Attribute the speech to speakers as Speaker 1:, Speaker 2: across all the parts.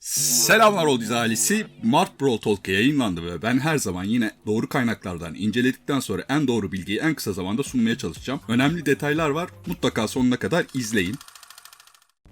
Speaker 1: Selamlar Oldiz ailesi. Mart Bro Talk yayınlandı ve ben her zaman yine doğru kaynaklardan inceledikten sonra en doğru bilgiyi en kısa zamanda sunmaya çalışacağım. Önemli detaylar var. Mutlaka sonuna kadar izleyin.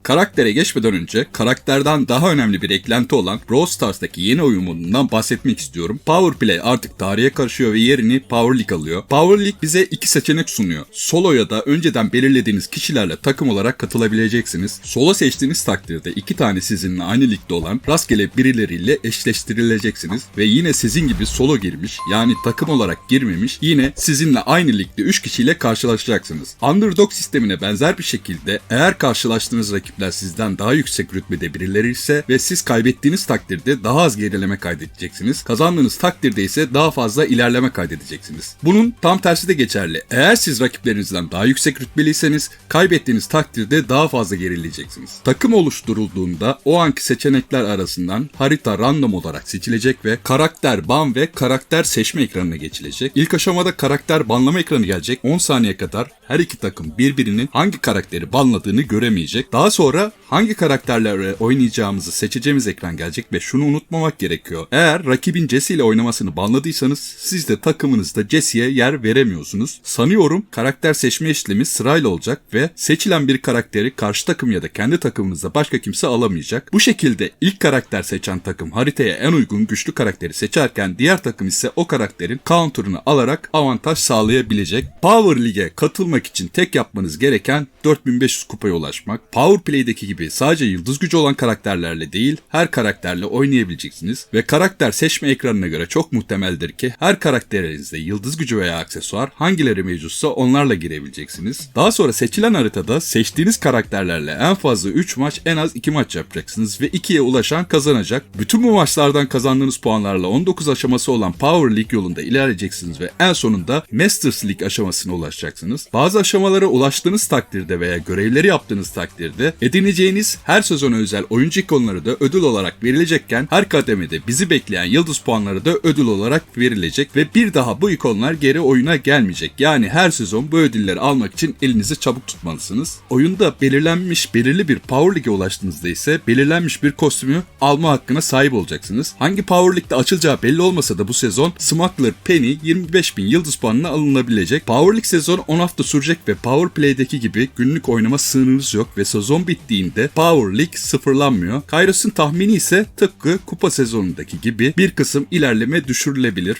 Speaker 1: Karaktere geçmeden önce karakterden daha önemli bir eklenti olan Brawl Stars'taki yeni oyun bahsetmek istiyorum. Power Play artık tarihe karışıyor ve yerini Power League alıyor. Power League bize iki seçenek sunuyor. Solo ya da önceden belirlediğiniz kişilerle takım olarak katılabileceksiniz. Solo seçtiğiniz takdirde iki tane sizinle aynı ligde olan rastgele birileriyle eşleştirileceksiniz ve yine sizin gibi solo girmiş yani takım olarak girmemiş yine sizinle aynı ligde 3 kişiyle karşılaşacaksınız. Underdog sistemine benzer bir şekilde eğer karşılaştığınız rakipler sizden daha yüksek rütbede birileri ise ve siz kaybettiğiniz takdirde daha az gerileme kaydedeceksiniz. Kazandığınız takdirde ise daha fazla ilerleme kaydedeceksiniz. Bunun tam tersi de geçerli. Eğer siz rakiplerinizden daha yüksek rütbeliyseniz kaybettiğiniz takdirde daha fazla gerileyeceksiniz. Takım oluşturulduğunda o anki seçenekler arasından harita random olarak seçilecek ve karakter ban ve karakter seçme ekranına geçilecek. İlk aşamada karakter banlama ekranı gelecek. 10 saniye kadar her iki takım birbirinin hangi karakteri banladığını göremeyecek. Daha sonra hangi karakterlerle oynayacağımızı seçeceğimiz ekran gelecek ve şunu unutmamak gerekiyor. Eğer rakibin Jesse ile oynamasını banladıysanız siz de takımınızda Jesse'ye yer veremiyorsunuz. Sanıyorum karakter seçme işlemi sırayla olacak ve seçilen bir karakteri karşı takım ya da kendi takımınızda başka kimse alamayacak. Bu şekilde ilk karakter seçen takım haritaya en uygun güçlü karakteri seçerken diğer takım ise o karakterin counter'ını alarak avantaj sağlayabilecek. Power League'e katılmak için tek yapmanız gereken 4500 kupaya ulaşmak. Power Play'deki gibi sadece yıldız gücü olan karakterlerle değil, her karakterle oynayabileceksiniz ve karakter seçme ekranına göre çok muhtemeldir ki her karakterinizde yıldız gücü veya aksesuar hangileri mevcutsa onlarla girebileceksiniz. Daha sonra seçilen haritada seçtiğiniz karakterlerle en fazla 3 maç en az 2 maç yapacaksınız ve 2'ye ulaşan kazanacak. Bütün bu maçlardan kazandığınız puanlarla 19 aşaması olan Power League yolunda ilerleyeceksiniz ve en sonunda Masters League aşamasına ulaşacaksınız. Bazı aşamalara ulaştığınız takdirde veya görevleri yaptığınız takdirde edineceğiniz her sezona özel oyuncu ikonları da ödül olarak verilecekken her kademede bizi bekleyen yıldız puanları da ödül olarak verilecek ve bir daha bu ikonlar geri oyuna gelmeyecek. Yani her sezon bu ödülleri almak için elinizi çabuk tutmalısınız. Oyunda belirlenmiş belirli bir Power League'e ulaştığınızda ise belirlenmiş bir kostümü alma hakkına sahip olacaksınız. Hangi Power League'de açılacağı belli olmasa da bu sezon Smuggler Penny 25.000 yıldız puanına alınabilecek. Power League sezon 10 hafta sürecek ve Power Play'deki gibi günlük oynama sınırınız yok ve sezon bittiğinde Power League sıfırlanmıyor. Kairos'un tahmini ise tıpkı kupa sezonundaki gibi bir kısım ilerleme düşürülebilir.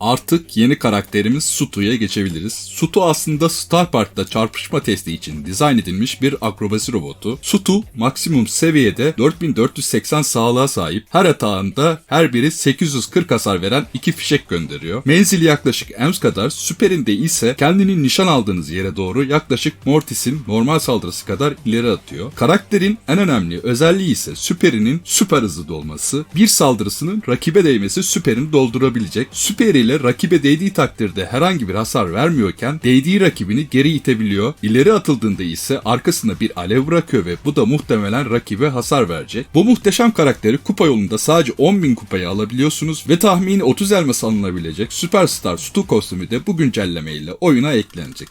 Speaker 1: Artık yeni karakterimiz Sutu'ya geçebiliriz. Sutu aslında Star Park'ta çarpışma testi için dizayn edilmiş bir akrobasi robotu. Sutu maksimum seviyede 4480 sağlığa sahip. Her atağında her biri 840 hasar veren iki fişek gönderiyor. Menzili yaklaşık Ems kadar, süperinde ise kendini nişan aldığınız yere doğru yaklaşık Mortis'in normal saldırısı kadar ileri atıyor. Karakterin en önemli özelliği ise süperinin süper hızlı dolması. Bir saldırısının rakibe değmesi süperini doldurabilecek. Süperi ile rakibe değdiği takdirde herhangi bir hasar vermiyorken değdiği rakibini geri itebiliyor. İleri atıldığında ise arkasında bir alev bırakıyor ve bu da muhtemelen rakibe hasar verecek. Bu muhteşem karakteri kupa yolunda sadece 10.000 kupaya alabiliyorsunuz ve tahmini 30 elmas alınabilecek Superstar Stu kostümü de bu güncelleme ile oyuna eklenecek.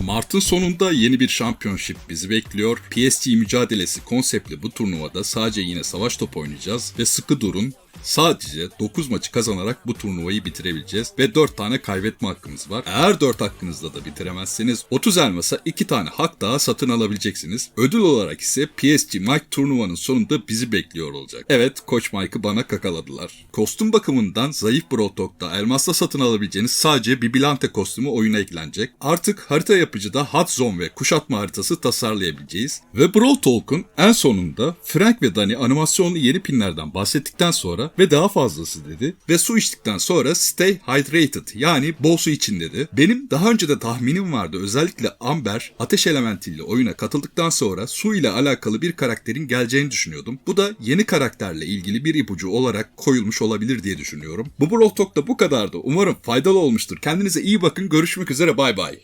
Speaker 1: Mart'ın sonunda yeni bir şampiyonship bizi bekliyor. PSG mücadelesi konseptli bu turnuvada sadece yine savaş topu oynayacağız ve sıkı durun. Sadece 9 maçı kazanarak bu turnuvayı bitirebileceğiz ve 4 tane kaybetme hakkımız var. Eğer 4 hakkınızda da bitiremezseniz 30 elmasa 2 tane hak daha satın alabileceksiniz. Ödül olarak ise PSG Mike turnuvanın sonunda bizi bekliyor olacak. Evet Koç Mike'ı bana kakaladılar. Kostüm bakımından zayıf Brotok'ta elmasla satın alabileceğiniz sadece bir Bilante kostümü oyuna eklenecek. Artık harita yapıcıda Hot Zone ve kuşatma haritası tasarlayabileceğiz. Ve Brawl Talk'un en sonunda Frank ve Dani animasyonlu yeni pinlerden bahsettikten sonra ve daha fazlası dedi. Ve su içtikten sonra stay hydrated yani bol su için dedi. Benim daha önce de tahminim vardı özellikle Amber ateş elementiyle oyuna katıldıktan sonra su ile alakalı bir karakterin geleceğini düşünüyordum. Bu da yeni karakterle ilgili bir ipucu olarak koyulmuş olabilir diye düşünüyorum. Bu Brawl Talk'ta bu kadardı. Umarım faydalı olmuştur. Kendinize iyi bakın. Görüşmek üzere. Bay bay.